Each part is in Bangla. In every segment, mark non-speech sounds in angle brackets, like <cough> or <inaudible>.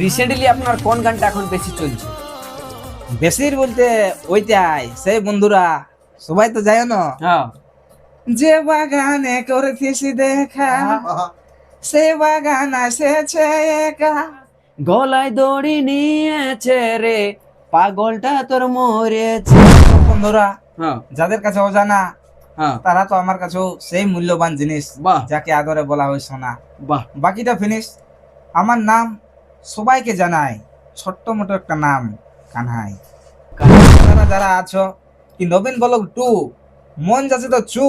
রিসেন্টলি আপনার কোন গানটা এখন বেশি চলছে? বেশির বলতে ওইটাই সেই বন্ধুরা সবাই তো যায় না? হ্যাঁ। যে বাগানে করেছিস দেখা সে বাগান এসেছে একা। গলায় দড়ি নিয়েছে রে পাগলটা তোর মরেছে। বন্ধুরা হ্যাঁ। যাদের কাছে অজানা হ্যাঁ। তারা তো আমার কাছেও সেই মূল্যবান জিনিস বাহ। যাকে আদরে বলা হয় সোনা। বাহ। বাকিটা ফিনিশ আমার নাম সবাইকে জানাই ছোট্ট মোটো একটা নাম, কানহাই। দাদারা যারা আছো, কি নবীন বলক টু, মন যাচ্ছে তো চু,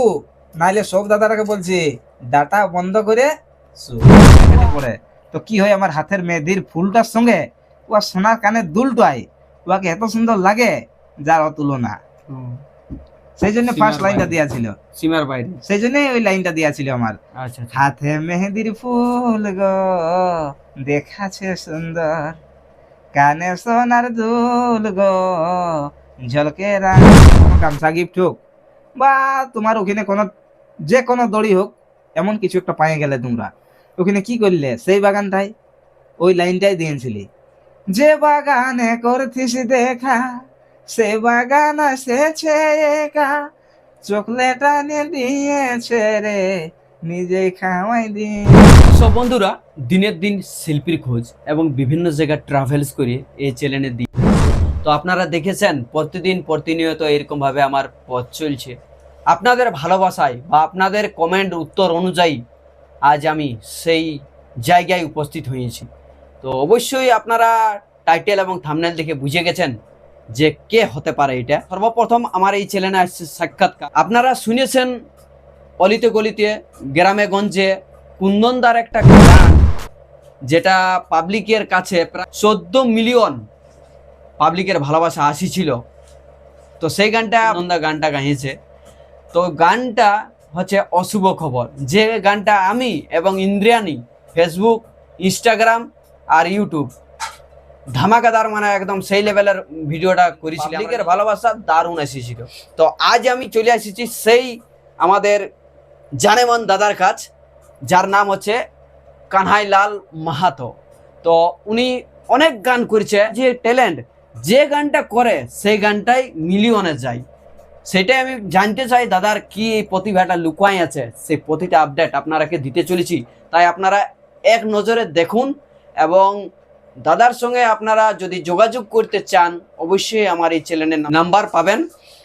নাইলে সব দাদারাকে বলছি, ডাটা বন্ধ করে পড়ে, তো কি হয় আমার হাতের মেহেদির ফুলটার সঙ্গে ওয়া সোনার কানের দুলটাই ওয়াকে এত সুন্দর লাগে যার অতুলনা। সেই জন্য ফার্স্ট লাইনটা। দেওয়া ছিল। সীমার বাইরে। সেই জন্যই ওই লাইনটা দেওয়া ছিল আমার। আচ্ছা আচ্ছা। হাতে মেহেদির ফুল গো দেখাছে সুন্দর। কানে সোনার দুল গো ঝলকে গামছা গিফট হোক বা তোমার ওখানে কোনো যে কোনো দড়ি হোক এমন কিছু একটা পায়ে গেলে তোমরা। ওখানে কি করলে? সেই বাগানটাই ওই লাইনটাই দিয়েছিলি। যে বাগানে করছিস দেখা সে বাগান এসেছে একা চকলেট আনে দিয়েছে রে নিজেই খাওয়াই দিয়ে। সব বন্ধুরা, দিনের দিন শিল্পীর খোঁজ এবং বিভিন্ন জায়গায় ট্রাভেলস করে এই চ্যানেলে দিই তো আপনারা দেখেছেন, প্রতিদিন প্রতিনিয়ত এরকমভাবে আমার পথ চলছে। আপনাদের ভালোবাসায় বা আপনাদের কমেন্ট উত্তর অনুযায়ী আজ আমি সেই জায়গায় উপস্থিত হয়েছি। তো অবশ্যই আপনারা টাইটেল এবং থামনেল দেখে বুঝে গেছেন যে কে হতে পারে এটা। সর্বপ্রথম আমার এই চ্যানেলে আসছে সাক্ষাৎকার। আপনারা শুনেছেন অলিতে গলিতে গ্রামে গঞ্জে কুন্দনদার একটা গান যেটা পাবলিকের কাছে প্রায় চোদ্দ মিলিয়ন পাবলিকের ভালোবাসা আসিছিল তো সেই গানটা কুন্দনদা গানটা গাইছে। তো গানটা হচ্ছে অশুভ খবর। যে গানটা আমি এবং ইন্দ্রিয়ানি ফেসবুক ইনস্টাগ্রাম আর ইউটিউব ধামাকাদার মানে একদম সেই লেভেলের ভিডিওটা করেছিলাম। পাবলিকের ভালোবাসা দারুণ এসেছিল। তো আজ আমি চলে এসেছি সেই আমাদের জানেমন দাদার কাছ যার নাম হচ্ছে কানহাই লাল মাহাতো। তো উনি অনেক গান করছে যে ট্যালেন্ট যে গানটা করে সেই গানটাই মিলিয়নে যায়। সেটাই আমি জানতে চাই দাদার কি এই প্রতিভাটা লুকাই আছে সেই প্রতিটা আপডেট আপনারাকে দিতে চলেছি? তাই আপনারা এক নজরে দেখুন এবং দাদার সঙ্গে আপনারা যদি যোগাযোগ করতে চান অবশ্যই আমার এই চ্যানেলের নাম্বার পাবেন।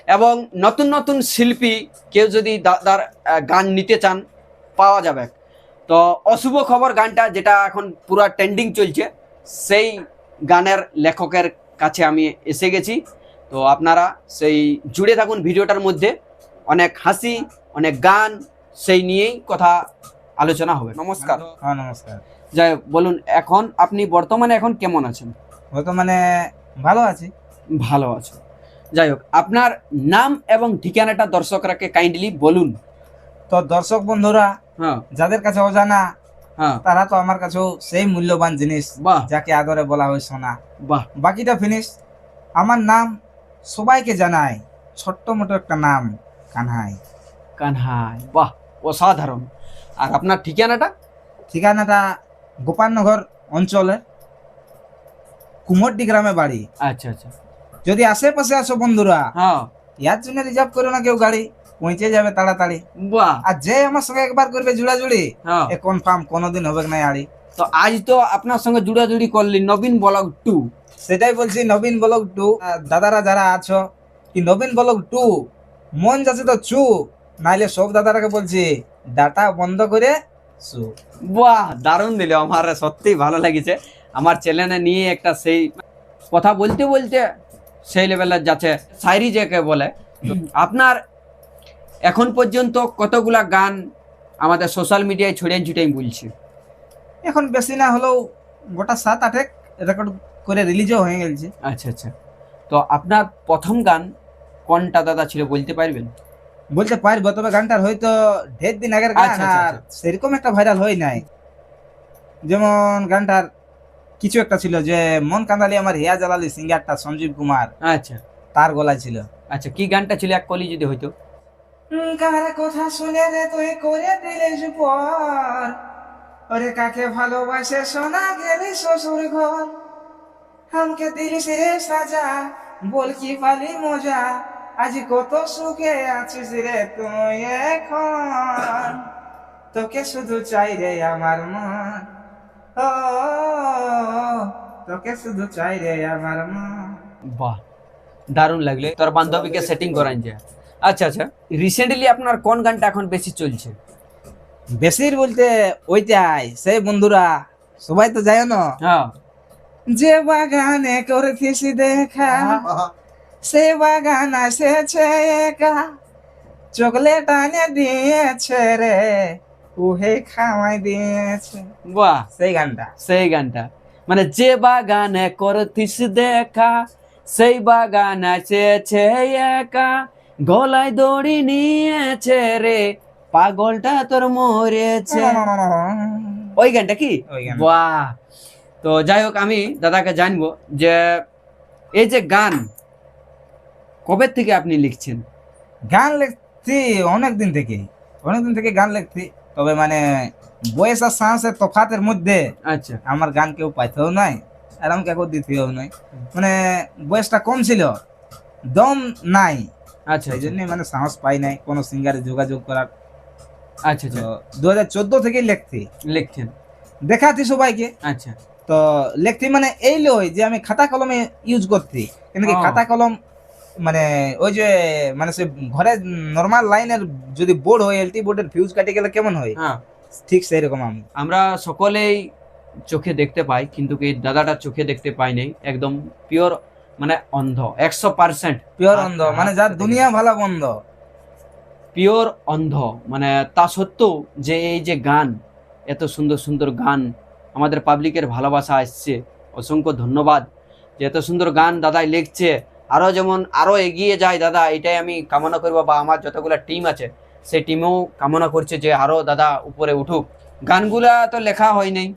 এবং নতুন নতুন শিল্পী কেউ যদি দাদার গান নিতে চান পাওয়া যাবে। তো অশুভ খবর গানটা যেটা এখন পুরো ট্রেন্ডিং চলছে সেই গানের লেখকের কাছে আমি এসে গেছি। তো আপনারা সেই জুড়ে থাকুন ভিডিওটার মধ্যে। অনেক হাসি অনেক গান সেই নিয়েই কথা আলোচনা হবে। নমস্কার। হ্যাঁ নমস্কার। যাই হোক, বলুন এখন আপনি বর্তমানে এখন কেমন আছেন? বর্তমানে ভালো আছি। ভালো আছো। যাই হোক আপনার নাম এবং ঠিকানাটা দর্শকরাকে কাইন্ডলি বলুন। তো দর্শক বন্ধুরা হ্যাঁ। যাদের কাছে অজানা হ্যাঁ। তারা তো আমার কাছেও সেই মূল্যবান জিনিস বাহ। যাকে আদরে বলা হয় সোনা। বাহ। বাকিটা ফিনিশ আমার নাম সবাইকে জানাই ছোট্ট মোটো একটা নাম কানহাই। কানহাই বাহ অসাধারণ। আর আপনার ঠিকানাটা? ঠিকানাটা গোপালনগর অঞ্চলে কুমোরডি গ্রামে বাড়ি। আচ্ছা আচ্ছা। যদি আশেপাশে আসো বন্ধুরা হ্যাঁ। ইয়ার জন্য রিজার্ভ করো না কেউ গাড়ি পৌঁছে যাবে তাড়াতাড়ি। বাহ। আর যে আমার সঙ্গে একবার করবে জুড়াজুড়ি হ্যাঁ। এ কনফার্ম কোনোদিন হবে না আড়ি তো আজ তো আপনার সঙ্গে জুড়াজুড়ি করলি নবীন ব্লগ টু। সেটাই বলছি নবীন বলক টু। দাদারা যারা আছো কি নবীন বলক টু? মন যাচ্ছে তো চু। নাইলে সব দাদারাকে বলছি ডাটা বন্ধ করে বাহ। দারুণ দিল আমার সত্যি ভালো লেগেছে। আমার চ্যানেলে নিয়ে একটা সেই কথা বলতে বলতে সেই লেভেলের যাচ্ছে শায়রি যাকে বলে। আপনার এখন পর্যন্ত কতগুলা গান আমাদের সোশ্যাল মিডিয়ায় ছড়িয়ে ছিটিয়ে বলছি? এখন বেশি না হলেও গোটা সাত আটেক রেকর্ড করে রিলিজও হয়ে গেছে। আচ্ছা আচ্ছা। তো আপনার প্রথম গান কোনটা দাদা ছিল বলতে পারবেন? বলতে পারব তবে গানটার হয়তো ঢের দিন আগের গান আচ্ছা, আচ্ছা, আর সেরকম একটা ভাইরাল হয় নাই। যেমন গানটার কিছু একটা ছিল যে মন কান্দালি আমার হিয়া জালালি সিঙ্গারটা সঞ্জীব কুমার। আচ্ছা। তার গলায় ছিল। আচ্ছা কি গানটা ছিল? এক কলি যদি হইতো। কার কথা শুনে রে তুই করে দিলে পর ওরে কাকে ভালোবাসে সোনা গেলি শ্বশুর ঘর। আমাকে দিলিস রে সাজা বল কি পালি মজা। আজ কত সুখে আছিস রে তুই এখন? তোকে শুধু চাই রে আমার মন। ও তোকে শুধু চাই রে আমার মন। বাহ দারুণ লাগলে। তোর বান্ধবীকে সেটিং করান যায় আচ্ছা আচ্ছা রিসেন্টলি আপনার কোন গানটা এখন বেশি চলছে? বেশির বলতে ওইটাই সেই বন্ধুরা সবাই তো যায় না হ্যাঁ। যে বাগানে করেছিস দেখা সে বাগান এসেছে একা। চকলেট আনে দিয়েছে রে উহে খাওয়াই দিয়েছে। বাহ। সেই গানটা। সেই গানটা। মানে যে বাগানে করতিস দেখা সেই বাগান আছে একা। গলায় দড়ি নিয়েছে রে পাগলটা তোর মরেছে। ওই গানটা কি। বাহ। তো যাই হোক আমি দাদাকে জানব যে এই যে গান কবে থেকে আপনি লিখছেন? গান লিখছি অনেক দিন থেকে। অনেক দিন থেকে গান লিখছি। তবে মানে বয়স আর সাহসের তফাতের মধ্যে আচ্ছা। আমার গান কেউ পাইতেও নাই আর আমাকে কেউ দিতেও নাই। মানে বয়সটা কম ছিল দম নাই। আচ্ছা এই জন্য মানে সাহস পাই নাই কোনো সিঙ্গারে যোগাযোগ করার। আচ্ছা আচ্ছা। দু হাজার চোদ্দ থেকে লিখছি। লিখছেন? দেখাচ্ছি সবাইকে। আচ্ছা। তো লিখছি মানে এই লই যে আমি খাতা কলমে ইউজ করছি। কিন্তু খাতা কলম মানে ওই যে মানে সে ঘরে নর্মাল লাইনের যদি বোর্ড হয় এলটি বোর্ডের ফিউজ কাটে গেলে কেমন হয়? হ্যাঁ। ঠিক সেই রকম আমি। আমরা সকলেই চোখে দেখতে পাই কিন্তু এই দাদাটা চোখে দেখতে পাই নাই একদম পিওর মানে অন্ধ একশো পার্সেন্ট পিওর অন্ধ মানে যার দুনিয়া ভালো বন্ধ। পিওর অন্ধ মানে তা সত্ত্বেও যে এই যে গান এত সুন্দর সুন্দর গান আমাদের পাবলিকের ভালোবাসা আসছে। অসংখ্য ধন্যবাদ যে এত সুন্দর গান দাদাই লিখছে। আরও যেমন আরও এগিয়ে যায় দাদা এটাই আমি কামনা করব বা আমার যতগুলো টিম আছে সেই টিমেও কামনা করছে যে আরও দাদা উপরে উঠুক। গানগুলা তো লেখা হয় নাই।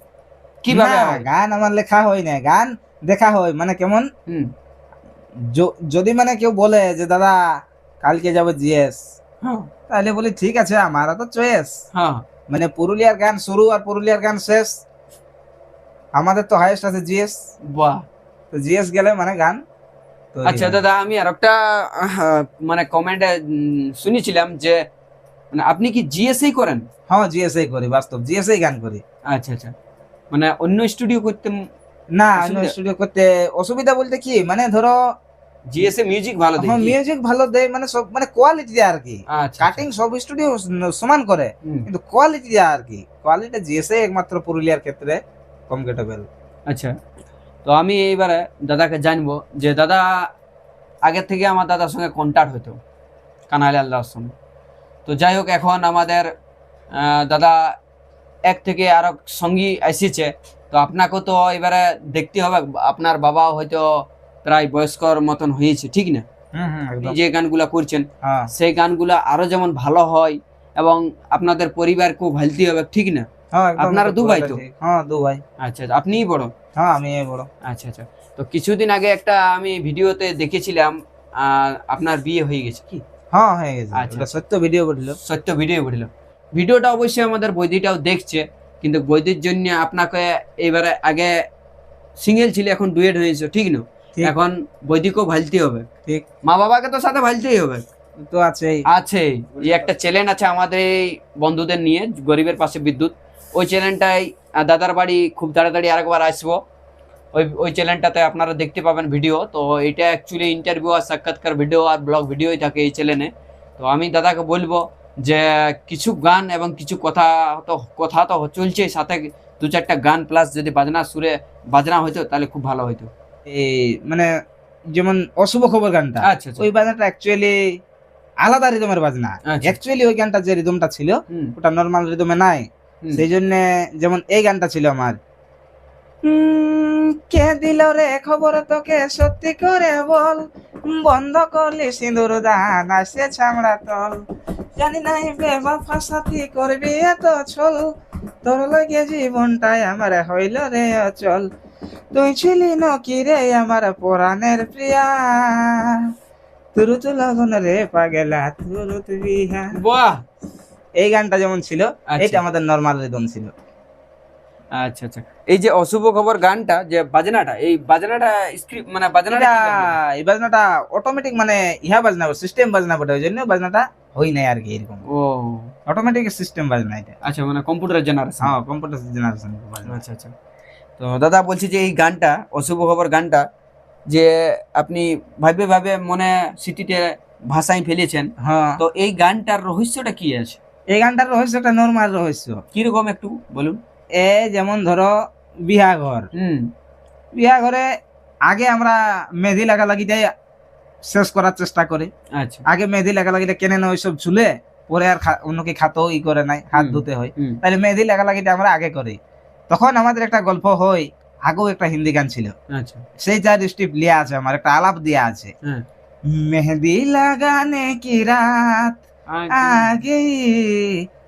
কীভাবে না, গান আমার লেখা হয় না গান দেখা হয় মানে কেমন? হুম। যদি মানে কেউ বলে যে দাদা কালকে যাব জিএস হ্যাঁ। তাহলে বলি ঠিক আছে আমারও তো চয়েস হ্যাঁ। মানে পুরুলিয়ার গান শুরু আর পুরুলিয়ার গান শেষ। আমাদের তো হাইয়েস্ট আছে জিএস বাহ। তো জিএস গেলে মানে গান আচ্ছা দাদা আমি আর একটা মানে কমেন্টে শুনেছিলাম যে মানে আপনি কি জিএসএই করেন? হ্যাঁ জিএসআই করি বাস্তব জিএসআই গান করি। আচ্ছা আচ্ছা। মানে অন্য স্টুডিও করতে না অন্য স্টুডিও করতে অসুবিধা বলতে কি মানে ধরো জিএসএ মিউজিক ভালো হ্যাঁ মিউজিক ভালো দেয় মানে সব মানে কোয়ালিটি দেয় আর কি। আচ্ছা কাটিং সব স্টুডিও সমান করে কিন্তু কোয়ালিটি দেয় আর কি। কোয়ালিটি জিএসএ একমাত্র পুরুলিয়ার ক্ষেত্রে কমফর্টেবল আচ্ছা। তো আমি এইবারে দাদাকে জানব যে দাদা আগের থেকে আমার দাদার সঙ্গে কন্ট্যাক্ট হতো কানাইল আল্লাহর সঙ্গে। তো যাই হোক এখন আমাদের দাদা এক থেকে আরও সঙ্গী এসেছে। তো আপনাকেও তো এবারে দেখতে হবে আপনার বাবা হয়তো প্রায় বয়স্কর মতন হয়েছে ঠিক না? যে গানগুলা করছেন হ্যাঁ। সেই গানগুলা আরও যেমন ভালো হয় এবং আপনাদের পরিবারকেও ভালতে হবে ঠিক না? আপনারা দু ভাই তো? হ্যাঁ দু ভাই আচ্ছা আচ্ছা, আপনিই বড়? হ্যাঁ আমি বড়। আচ্ছা আচ্ছা। তো কিছুদিন আগে একটা আমি ভিডিওতে দেখেছিলাম আপনার বিয়ে হয়ে গেছে কি? হ্যাঁ হয়ে গেছে। আচ্ছা। সত্য ভিডিও বলল। সত্য ভিডিও ভিডিওটা অবশ্যই আমাদের বৈদিটাও দেখছে কিন্তু বৈদির জন্য আপনাকে এবারে আগে সিঙ্গেল ছিল এখন ডুয়েট হয়েছে ঠিক না। এখন বৈদিকও ভালতে হবে। ঠিক। মা বাবাকে তো সাথে ভালতেই হবে। তো আছেই। আছে এই একটা চ্যানেল আছে আমাদের এই বন্ধুদের নিয়ে গরিবের পাশে বিদ্যুৎ। ওই চ্যানেলটাই দাদার বাড়ি খুব তাড়াতাড়ি আরেকবার আসব। ওই ওই চ্যানেলটাতে আপনারা দেখতে পাবেন ভিডিও তো এটা অ্যাকচুয়ালি ইন্টারভিউ আর সাক্ষাৎকার ভিডিও আর ব্লগ ভিডিওই থাকে এই চ্যানেলে তো আমি দাদাকে বলব যে কিছু গান এবং কিছু কথা তো কথা তো চলছে সাথে দু চারটা গান প্লাস যদি বাজনা সুরে বাজনা হইতো তাহলে খুব ভালো হইতো। এই মানে যেমন অশুভ খবর গানটা আচ্ছা আচ্ছা। ওই বাজনাটা অ্যাকচুয়ালি আলাদা রিদমের বাজনা। আচ্ছা। অ্যাকচুয়ালি ওই গানটা যে রিদমটা ছিল ওটা নর্মাল রিদমে নাই। সেই জন্য যেমন এই গানটা ছিল আমার। কে দিল রে খবর তোকে? সত্যি করে বল। বন্ধ করলি সিঁদুর দান আসে ছামড়া তল। জানি নাই বেবাফা সাথী করবি এত ছল। তোর লাগে জীবনটাই আমার হইল রে অচল। তুই ছিলি নকি রে আমার পরাণের প্রিয়া। তুরুত লগন রে পাগেলা তুরুত বিহা। বাহ! এই গানটা যেমন ছিল আচ্ছা। এটা আমাদের নর্মাল রিদম ছিল। আচ্ছা আচ্ছা। এই যে অশুভ খবর গানটা যে বাজনাটা এই বাজনাটা স্ক্রিপ্ট মানে বাজনাটা? এই বাজনাটা অটোমেটিক মানে ইহা বাজনা সিস্টেম বাজনা বটে ওই জন্য বাজনাটা হই নাই আর কি এরকম। ও। অটোমেটিক সিস্টেম বাজনা এটা। আচ্ছা মানে কম্পিউটার জেনারেশন হ্যাঁ কম্পিউটার জেনারেশন আচ্ছা আচ্ছা। তো দাদা বলছি যে এই গানটা অশুভ খবর গানটা যে আপনি ভাবে ভাবে মনে সিটিতে ভাষায় ফেলেছেন হ্যাঁ। তো এই গানটার রহস্যটা কি আছে? এই গানটার রহস্য একটা নর্মাল রহস্য। কীরকম একটু বলুন? এ যেমন ধরো বিয়া ঘর বিয়া ঘরে আগে আমরা মেহেদি লাগা লাগিটাই শেষ করার চেষ্টা করি। আচ্ছা। আগে মেহেদি লাগা লাগিটা কেনে না ওইসব চুলে পরে আর খা- অন্য কি খাতেও ই করে নাই হাত ধুতে হয়। তাহলে মেহেদি লাগা লাগিটা আমরা আগে করি। তখন আমাদের একটা গল্প হয় আগেও একটা হিন্দি গান ছিল। আচ্ছা। সেই চার স্টিপ লিয়া আছে আমার একটা আলাপ দেয়া আছে। হ্যাঁ। মেহেদি লাগানে কি রাত? আগে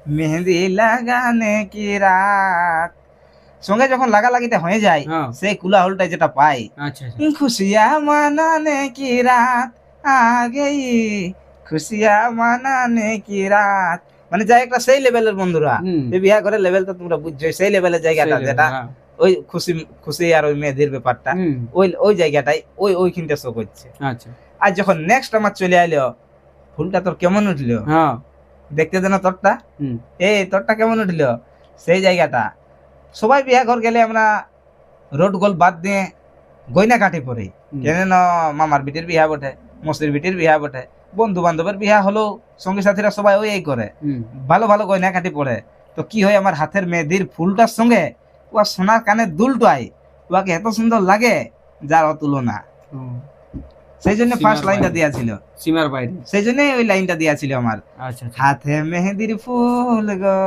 মেহেদি লাগানে কি রাত? সঙ্গে যখন লাগালাগিটা হয়ে যায় হ্যাঁ। সেই কুলা হলটা যেটা পাই আচ্ছা আচ্ছা। খুশিয়া মানানে কি রাত? আগে খুশিয়া মানানে কি রাত? মানে যাই একটা সেই লেভেলের বন্ধুরা বিয়া করে লেভেল তো তোমরা বুঝছ সেই লেভেলের জায়গাটা যেটা হ্যাঁ। ওই খুশি খুশি আর ওই মেয়েদের ব্যাপারটা ওই ওই জায়গাটাই ওই ওইখানটা শো করছে। আচ্ছা। আর যখন নেক্সট আমার চলে আইলো ফুলটা তোর কেমন উঠল? হ্যাঁ। দেখতে দেন তোরটা। হুম। এ তোরটা কেমন উঠল? সেই জায়গাটা। সবাই বিয়া ঘর গেলে আমরা রোড গোল বাদ দিয়ে গয়না কাটি পড়ি হুম। কেন না মামার বিটির বিয়া বটে মসির বিটির বিয়া বটে। বন্ধু বান্ধবের বিয়া হলেও সঙ্গী সাথীরা সবাই ওই এই করে ভালো ভালো গয়না কাটি পড়ে তো কি হয় আমার হাতের মেহেদির ফুলটার সঙ্গে ও সোনার কানে দুলটাই। ওকে এত সুন্দর লাগে যার অতুলনা। সেই জন্য ফার্স্ট লাইনটা। দেওয়া ছিল। সীমার বাইরে। সেই জন্য ওই লাইনটা দেওয়া ছিল আমার। আচ্ছা আচ্ছা। হাতে মেহেদির ফুল গো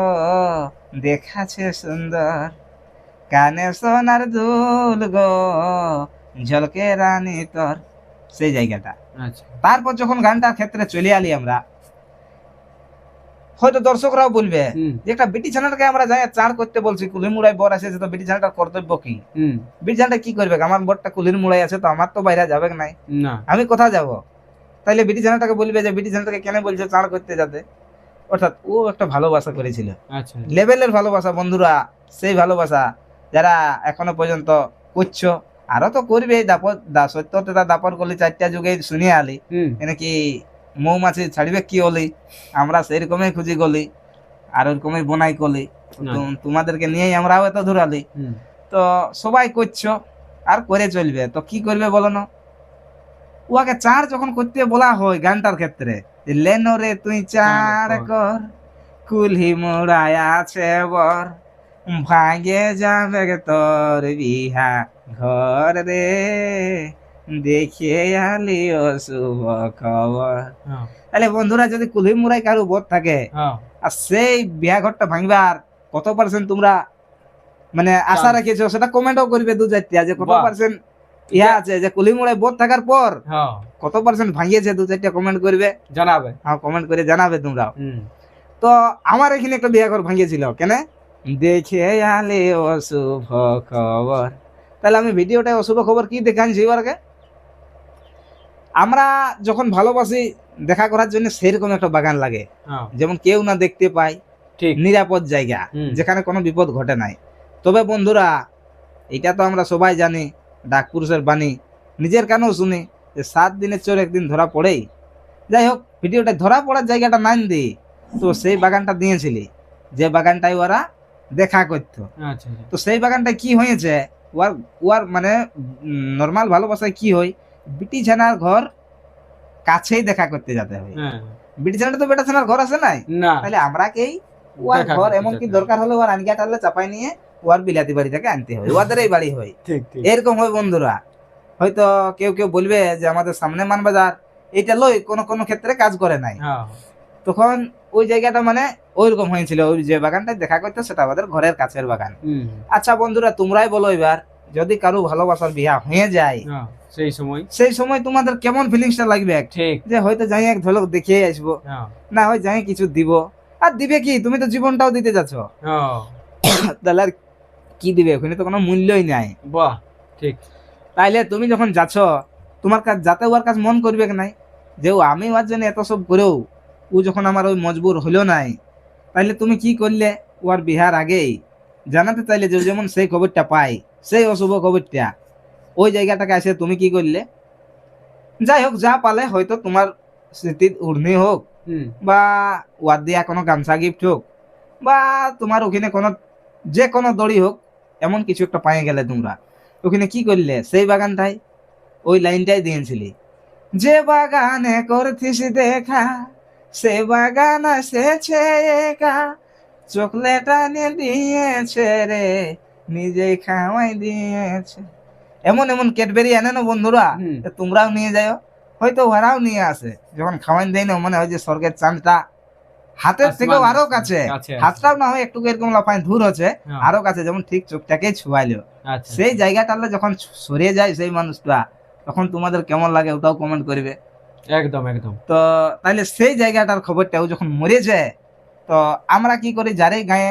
দেখাছে সুন্দর। কানে সোনার দুল গো ঝলকে রানী তোর। সেই জায়গাটা। আচ্ছা। তারপর যখন গানটার ক্ষেত্রে চলে আলি আমরা হয়তো দর্শকরাও বলবে যে একটা বিটি চ্যানেলকে আমরা যাই চার করতে বলছি কুলির মুড়াই বর আছে তো বিটি চ্যানেলটার কর্তব্য কি? বিটি চ্যানেলটা কি করবে? আমার বরটা কুলির মুড়াই আছে তো আমার তো বাইরে যাবে নাই। না। আমি কোথায় যাব? তাইলে বিটি চ্যানেলটাকে বলবে যে বিটি চ্যানেলটাকে কেন বলছে চার করতে যাতে? অর্থাৎ ও একটা ভালোবাসা করেছিল। আচ্ছা। লেভেলের ভালোবাসা বন্ধুরা সেই ভালোবাসা যারা এখনও পর্যন্ত করছ আরও তো করবে দাপর সত্যতা দাপর করলে চারটা যুগে শুনিয়ে আলি। কি মৌমাছি ছাড়বে কি হলি? আমরা সেই রকমই খুঁজি গলি আর ওরকমই বনাই করলি তোমাদেরকে নিয়েই আমরাও এত ধরালি তো সবাই করছ আর করে চলবে। তো কি করবে বলো না? উহাকে চার যখন করতে বলা হয় গানটার ক্ষেত্রে যে লেনো রে তুই চার চার কর। কুলহি মোড়ায় আছে বর ভাঙে যাবে তোর বিহা ঘর রে। দেখিয়ে আলি ও শুভ খবর। হ্যাঁ। তাহলে বন্ধুরা যদি কুলহি মুড়াই কারও বোধ থাকে হ্যাঁ। আর সেই বিয়া ঘরটা ভাঙবার কত পার্সেন্ট তোমরা মানে আশা। রাখিছো সেটা কমেন্টও করবে দু চারটা যে কত পার্সেন্ট ইয়া আছে যে কুলিমুড়ায় বোধ থাকার পর হ্যাঁ। কত পার্সেন্ট ভাঙিয়েছে দু চারটা কমেন্ট করবে। জানাবে। হ্যাঁ কমেন্ট করে জানাবে তোমরা। তো আমার এখানে একটা বিয়া ঘর ভাঙিয়েছিল কেন? দেখে আলে অশুভ খবর। তাহলে আমি ভিডিওটায় অশুভ খবর কি দেখাচ্ছি এবারকে আমরা যখন ভালোবাসি দেখা করার জন্য সেরকম একটা বাগান লাগে। যেমন কেউ না দেখতে পায় ঠিক। নিরাপদ জায়গা যেখানে কোনো বিপদ ঘটে নাই। তবে বন্ধুরা এটা তো আমরা সবাই জানি ডাক পুরুষের বাণী। নিজের কানেও শুনি যে সাত দিনের চোর একদিন ধরা পড়েই। যাই হোক ভিডিওটা ধরা পড়ার জায়গাটা নাইন দি তো সেই বাগানটা দিয়েছিলি যে বাগানটাই ওরা দেখা করতো। আচ্ছা আচ্ছা। তো সেই বাগানটা কি হয়েছে? ওয়ার ওয়ার মানে নর্মাল ভালোবাসায় কি হয়? বিটি ছানার ঘর কাছেই দেখা করতে যেতে হয় হ্যাঁ। বিটি ছানাটা তো বেটা ছানার ঘর আছে নাই? তাহলে আমরা কেই ওয়ার ঘর এমনকি দরকার হলে ওয়ার আনগিয়া টানলে চাপাই নিয়ে ওয়ার বিলাতি বাড়ি থেকে আনতে হয় ওয়াদের এই বাড়ি হয়। ঠিক ঠিক। এরকম হয় বন্ধুরা। হয়তো কেউ কেউ বলবে যে আমাদের সামনে মানবাজার এটা লই কোনো কোনো ক্ষেত্রে কাজ করে নাই। হ্যাঁ। তখন ওই জায়গাটা মানে ওইরকম হয়েছিল। ওই যে বাগানটা দেখা করতে সেটা আমাদের ঘরের কাছের বাগান। আচ্ছা বন্ধুরা তোমরাই বলো এবার যদি কারও ভালোবাসার বিয়া হয়ে যায় সেই সময়। সেই সময় তোমাদের কেমন ফিলিংসটা লাগবে? ঠিক। যে হয়তো যাই এক ঝলক দেখে আসব না। হয় যাই কিছু দিব। আর দিবে কি? তুমি তো জীবনটাও দিতে যাচ্ছ। <coughs> তাহলে আর কি দিবে? ওখানে তো কোনো মূল্যই নাই। বাহ ঠিক। তাইলে তুমি যখন যাচ্ছ তোমার কাজ যাতে ওর কাজ মন করবে কি নাই? যে ও আমি ওর জন্য এত সব করেও ও যখন আমার ওই মজবুর হলো নাই তাইলে তুমি কি করলে ওর বিহার আগেই? জানাতে চাইলে যে যেমন সেই খবরটা পাই সেই অশুভ খবরটা ওই জায়গাটাকে এসে তুমি কি করলে? যাই হোক যা পালে হয়তো তোমার স্মৃতির উর্নি হোক বা ওয়াদ দিয়া কোনো গামছা গিফট হোক বা তোমার ওখানে কোনো যে কোনো দড়ি হোক এমন কিছু একটা পায়ে গেলে তোমরা। ওখানে কি করলে সেই বাগানটাই ওই লাইনটাই দিয়েছিলি যে বাগানে করছিস দেখা সে বাগান এসেছে একা চকলেট আনে দিয়েছে রে নিজে খাওয়াই দিয়েছে। এমন এমন ক্যাডবেরি আনে না বন্ধুরা? তোমরাও নিয়ে যাও। হয়তো ওরাও নিয়ে আসে। যখন খাওয়াই দেয় না মানে ওই যে স্বর্গের চাঁদটা হাতের থেকেও আরও কাছে। হাতটাও না হয় একটু এরকম লাফায় দূর হচ্ছে হ্যাঁ। আরও কাছে যেমন ঠিক চোখটাকে ছুয়াইলো। আচ্ছা সেই জায়গাটা যখন সরিয়ে যায় সেই মানুষটা তখন তোমাদের কেমন লাগে ওটাও কমেন্ট করবে। একদম একদম। তো তাহলে সেই জায়গাটার খবরটাও যখন মরে যায় তো আমরা কি করি? যারে গায়ে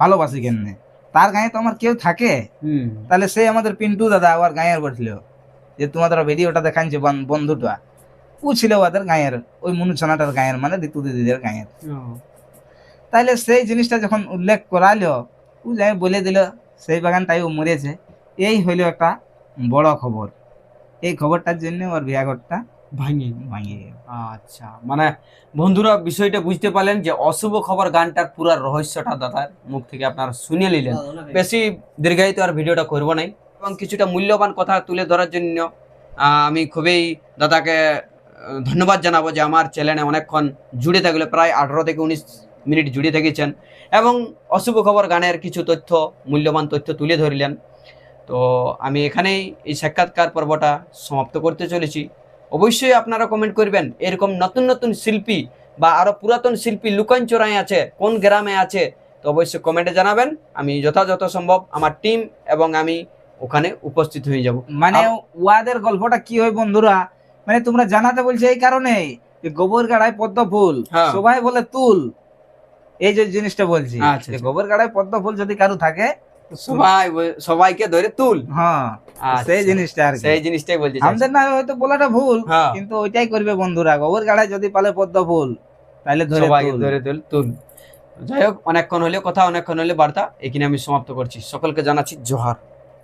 ভালোবাসি কেমনে? তার গায়ে তো আমার কেউ থাকে। হুম। তাহলে সে আমাদের পিন্টু দাদা আবার গায়ের বলছিল যে তোমাদের ভিডিওটা দেখাচ্ছে বন- বন্ধুটা ও ছিল ওদের গায়ের ওই মুনুছনাটার গায়ের মানে ঋতু দিদিদের গায়ের। তাহলে সেই জিনিসটা যখন উল্লেখ করালো ও যাই বলে দিল সেই বাগানটাই ও মরেছে। এই হইল একটা বড় খবর। এই খবরটার জন্য ওর বিয়াঘরটা ভাঙি ভাঙিয়ে গেল আচ্ছা মানে বন্ধুরা বিষয়টা বুঝতে পারলেন যে অশুভ খবর গানটার পুরো রহস্যটা দাদার মুখ থেকে আপনারা শুনে নিলেন। বেশি দীর্ঘায়িত আর ভিডিওটা করব নাই। এবং কিছুটা মূল্যবান কথা তুলে ধরার জন্য আমি খুবই দাদাকে ধন্যবাদ জানাব যে আমার চ্যানেলে অনেকক্ষণ জুড়ে থাকলে প্রায় আঠারো থেকে উনিশ মিনিট জুড়ে থেকেছেন। এবং অশুভ খবর গানের কিছু তথ্য মূল্যবান তথ্য তুলে ধরলেন। তো আমি এখানেই এই সাক্ষাৎকার পর্বটা সমাপ্ত করতে চলেছি। অবশ্যই আপনারা কমেন্ট করবেন এরকম নতুন নতুন শিল্পী বা আরও পুরাতন শিল্পী লুকান চোরাই আছে কোন গ্রামে আছে তো অবশ্যই কমেন্টে জানাবেন আমি যথাযথ সম্ভব আমার টিম এবং আমি ওখানে উপস্থিত হয়ে যাব মানে ওয়াদের গল্পটা কি হয় বন্ধুরা মানে তোমরা জানাতে বলছে এই কারণে গোবর গাড়ায় পদ্ম ফুল হ্যাঁ। সবাই বলে তুল এই যে জিনিসটা বলছি আচ্ছা, আচ্ছা। গোবর গাড়ায় পদ্ম ফুল যদি কারও থাকে সবাই সবাইকে ধরে তুল। হ্যাঁ আচ্ছা, সেই জিনিসটা আর সেই জিনিসটাই বলছি। আমাদের না হয়তো বলাটা ভুল হ্যাঁ। কিন্তু ওইটাই করবে বন্ধুরা গোবর গাড়ায় যদি পালে পদ্ম ফুল তাহলে ধরে ধরে তুল তুল। যাই হোক অনেকক্ষণ হলে কথা অনেকক্ষণ হলে বার্তা এখানে আমি সমাপ্ত করছি। সকলকে জানাচ্ছি জোহার।